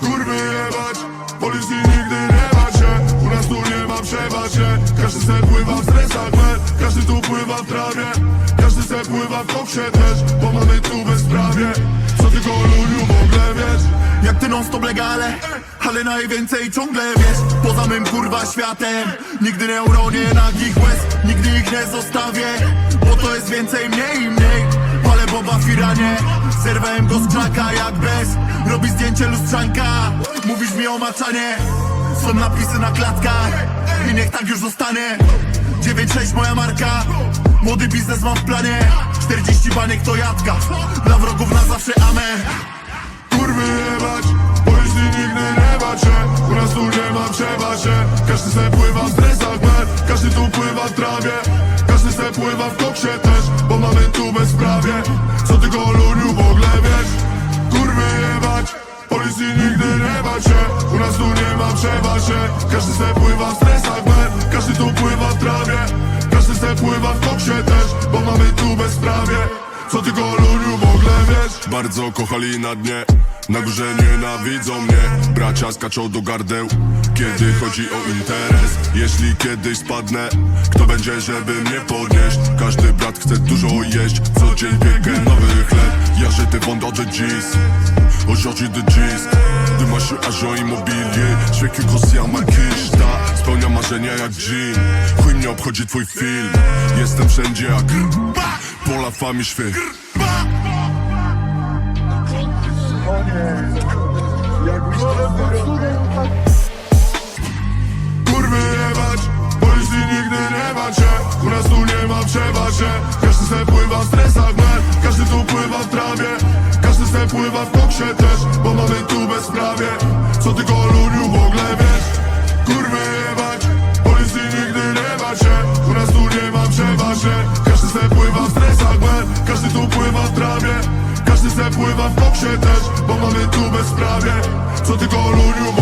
Kurwy jebać, policji nigdy nie macie U nas tu nie ma przebacie. Każdy se pływa w stresach, man Każdy tu pływa w trawie. Każdy se pływa w koksie też Bo mamy tu bezprawie. Co ty goluniu w ogóle wiesz? Jak ty non stop legale Ale najwięcej ciągle wiesz. Poza mym kurwa światem. Nigdy nie uronię nagich łez Nigdy ich nie zostawię Bo to jest więcej mniej i w firanie Zerwałem go z jak bez. Robi zdjęcie lustrzanka. Mówisz mi o maczanie. Są napisy na klatkach. I niech tak już zostanie. 9-6 moja marka. Młody biznes mam w planie. 40 baniek to jadka Dla wrogów na zawsze amen. Kurwy jebać, policji nigdy nie macie U nas tu nie ma przebacie Każdy se pływa w stresach, man. Każdy tu pływa w trawie. Każdy se pływa w koksie ma przebacie Każdy se pływa w stresach, man Każdy tu pływa w trawie. Każdy se pływa w koksie też Bo mamy tu bezprawie. Co ty goluniu w ogóle wiesz? Bardzo kochali na dnie. Na górze nienawidzą mnie. Bracia skaczą do gardeł Kiedy chodzi o interes. Jeśli kiedyś spadnę Kto będzie, żeby mnie podnieść? Każdy brat chce dużo jeść. Co dzień piekę nowy chleb. Ja żyty de jeans Aujourd'hui de jeans Demain je suis agent immobilier Je fais que grossir ma kiszta Spełniam marzenia jak jean Chuj mnie obchodzi twój film. Jestem wszędzie jak Pour la femme je fais Kurwy jebać, policji nigdy nie macie U nas tu nie ma przebacie Każdy se pływa w stresach, man Każdy tu pływa w trawie pływa w koksie też Bo mamy tu bezprawie Co ty goluniu w ogóle wiesz? Kurwy jebać, policji nigdy nie macie U nas tu nie ma przebacie Każdy se pływa w stresach, man Każdy tu pływa w trawie Każdy se pływa w koksie też Bo mamy tu bezprawie Co ty goluniu w?